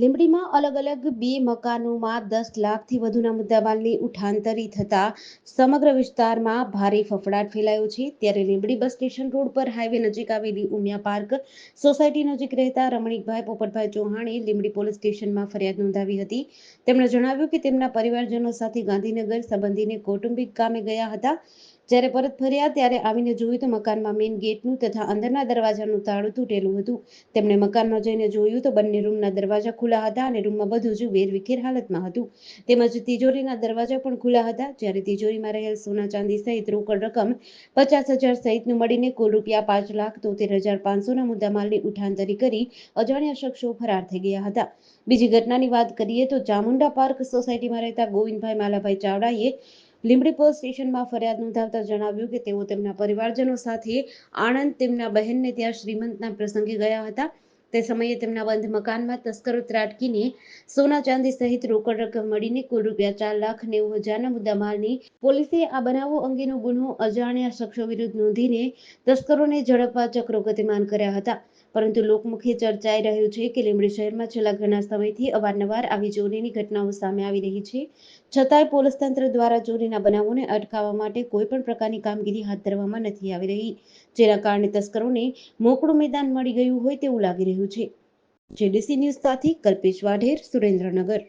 લીંબડીમાં અલગ અલગ બે મકાનોમાં દસ લાખથી વધુના મુદ્દામાલની ઉઠાંતરી થતા સમગ્ર વિસ્તારમાં ભારે ફફડાટ ફેલાયો છે. ત્યારે લીંબડી બસ સ્ટેશન રોડ પર હાઈવે નજીક આવેલી ઉમિયા પાર્ક સોસાયટી નજીક રહેતા રમણીકભાઈ પોપટભાઈ ચૌહાણે લીંબડી પોલીસ સ્ટેશનમાં ફરિયાદ નોંધાવી હતી. તેમણે જણાવ્યું કે તેમના પરિવારજનો સાથે ગાંધીનગર સંબંધીને કૌટુંબિક કામે ગયા હતા. જ્યારે પરત ફર્યા ત્યારે આવીને જોયું તો મકાનમાં મેઇન ગેટનું તથા અંદરના દરવાજાનું તાળું તૂટેલું હતું. તેમણે મકાનમાં જઈને જોયું તો બંને રૂમના દરવાજા ખુલ્લા હતા અને રૂમમાં બધું જ વેરવિખેર હાલતમાં હતું. તેમજ તિજોરીના દરવાજા પણ ખુલ્લા હતા. જ્યારે તિજોરીમાં રહેલ સોના ચાંદી સહિત રોકડ રકમ પચાસ હજાર સહિતનું મળીને કુલ રૂપિયા પાંચ લાખ તોતેર હજાર પાંચસોના મુદ્દામાલની ઉઠાંતરી કરી અજાણ્યા શખ્સો ફરાર થઈ ગયા હતા. બીજી ઘટનાની વાત કરીએ તો ચામુંડા પાર્ક સોસાયટીમાં રહેતા ગોવિંદભાઈ માલાભાઈ ચાવડાએ લીંબડી પોલીસ સ્ટેશનમાં ફરિયાદ નોંધાવતા જણાવ્યું કે તેઓ તેમના પરિવારજનો સાથે આણંદ તેમના બહેનને ત્યાં શ્રીમંતના પ્રસંગે ગયા હતા. તે સમયે તેમના બંધ મકાનમાં તસ્કરો ત્રાટકીને સોના ચાંદી સહિત રોકડ રકમ મળીને કુલ રૂપિયા ચાર લાખ નેવું હજારના મુદ્દામાલની પોલીસે આ બનાવો અંગેનો ગુનો અજાણ્યા શખ્સો વિરુદ્ધ નોંધીને તસ્કરોને ઝડપવા ચક્રો ગતિમાન કર્યા હતા. પરંતુ લોકમુખે ચર્ચાઈ રહ્યું છે કે લીંબડી શહેરમાં છેલ્લા ઘણા સમયથી અવારનવાર આવી ચોરીની ઘટનાઓ સામે આવી રહી છે. છતાંય પોલીસ તંત્ર દ્વારા ચોરીના બનાવોને અટકાવવા માટે કોઈ પણ પ્રકારની કામગીરી હાથ ધરવામાં નથી આવી રહી. જેના કારણે તસ્કરોને મોકળું મેદાન મળી ગયું હોય તેવું લાગી રહ્યું છે. જેડીસી ન્યૂઝ સાથે કલ્પેશ વાઢેર, સુરેન્દ્રનગર.